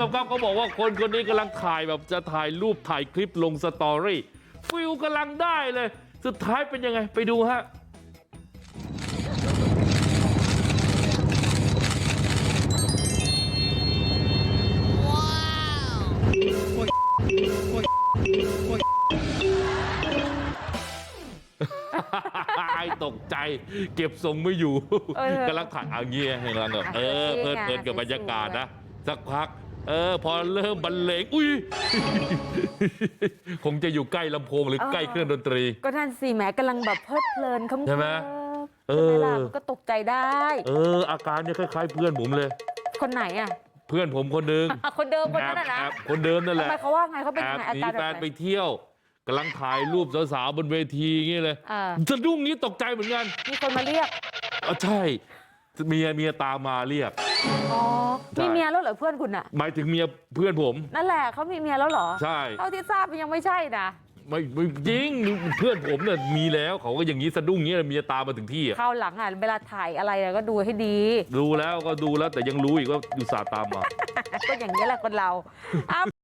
ครับเขาบอกว่าคนคนนี้กำลังถ่ายแบบจะถ่ายรูปถ่ายคลิปลงสตอรี่ฟิลกำลังได้เลยสุดท้ายเป็นยังไงไปดูฮะไอ้ตกใจเก็บทรงไม่อยู่กำลังถ่ายอ่างเงี้ยกำลังแบบเออเพลินเพลินกับบรรยากาศนะ สักพัก เออ พอเริ่มบรรเลงอุ้ยคงจะอยู่ใกล้ลำโพงหรือใกล้เครื่องดนตรี ก็นั่นสิแหมกำลังแบบเพลิดเพลินคำใช่ไหมเออใช่ไหมล่ะเออมันก็ตกใจได้ เออ อาการเนี่ยคล้ายๆเพื่อนผมเลย คนไหนอะเพื่อนผมคนหนึงอะคนเดิมคนแอนั้บนน่ะนะแอบคนเดิมนั่นแหทำละไมเขาว่าไงเขาเป็นแอยังบไงอาหนีการแฟแบบนไหไปนเที่ยวกำลังถ่ายรูปสาวๆบนเวทีอย่างงี้เลยเออสะดุ้งนี้ตกใจเหมือนกันมีคนมาเรียกเออใช่เมียเมียตามมาเรียก อ๋อใช่มีเมียแล้วเหรอเพื่อนคุณอะ หมายถึงเมียเพื่อนผม นั่นแหละเขามีเมียแล้วเหรอใช่ เท่าที่ทราบยังไม่ใช่นะไม่ไม่จริงเพื่อนผมเนี่ยมีแล้วเขาก็อย่างนี้สะดุ้งอย่างนี้เมียตามมาถึงที่อะคราวหลังอะเวลาถ่ายอะไรอะก็ดูให้ดีดูแล้วก็ดูแล้วแต่ยังรู้อีกว่าอยู่สาห์ตามมา ก็อย่างนี้ยแหละคนเราอ้าว